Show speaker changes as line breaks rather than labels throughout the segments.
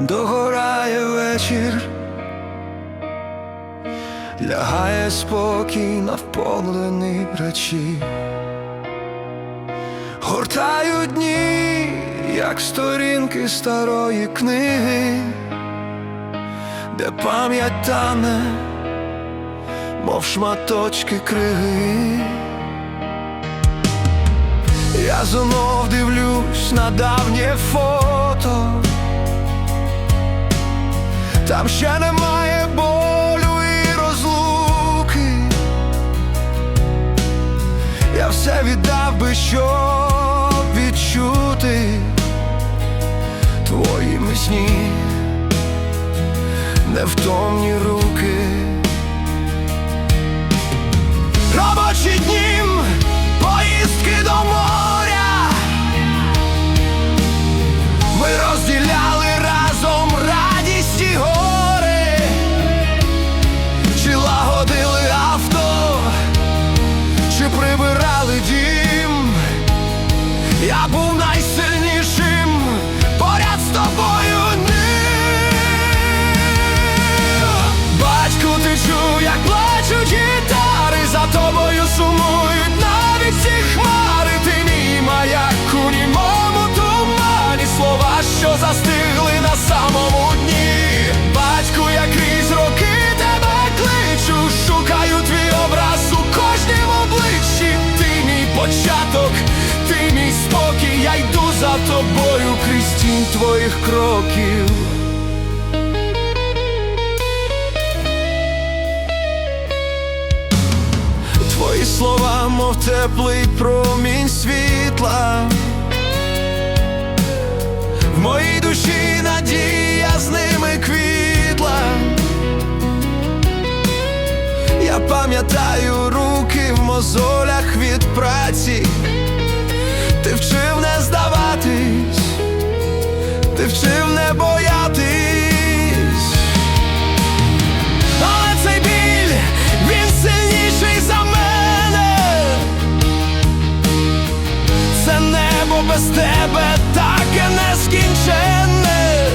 догорає вечір, лягає спокій навполені речі, гортаю дні, як сторінки старої книги, де пам'ять тане, мов шматочки криги. Я знов дивлюсь на давнє фото, там ще немає болю і розлуки. Я все віддав би, щоб відчути твої міцні, невтомні руки. Робочі дні, ти мій спокій, я йду за тобою крізь тінь твоїх кроків. Твої слова, мов теплий промінь світла. В моїй душі надія з ними квітла. Я пам'ятаю без тебе таке нескінченне.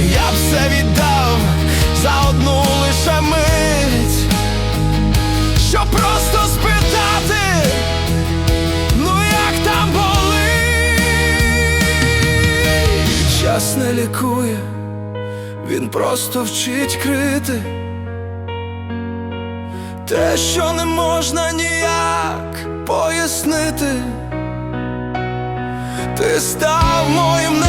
Я б все віддав за одну лише мить, щоб просто спитати, ну як там болить. Час не лікує, він просто вчить крити. Те, що не можна ніяк пояснити, ти став моїм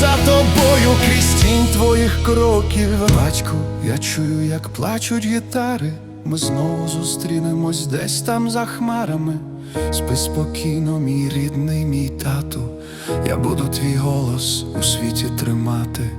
за тобою крізь тінь твоїх кроків. Батьку, я чую, як плачуть гітари. Ми знову зустрінемось десь там за хмарами. Спи спокійно, мій рідний, мій тату. Я буду твій голос у світі тримати.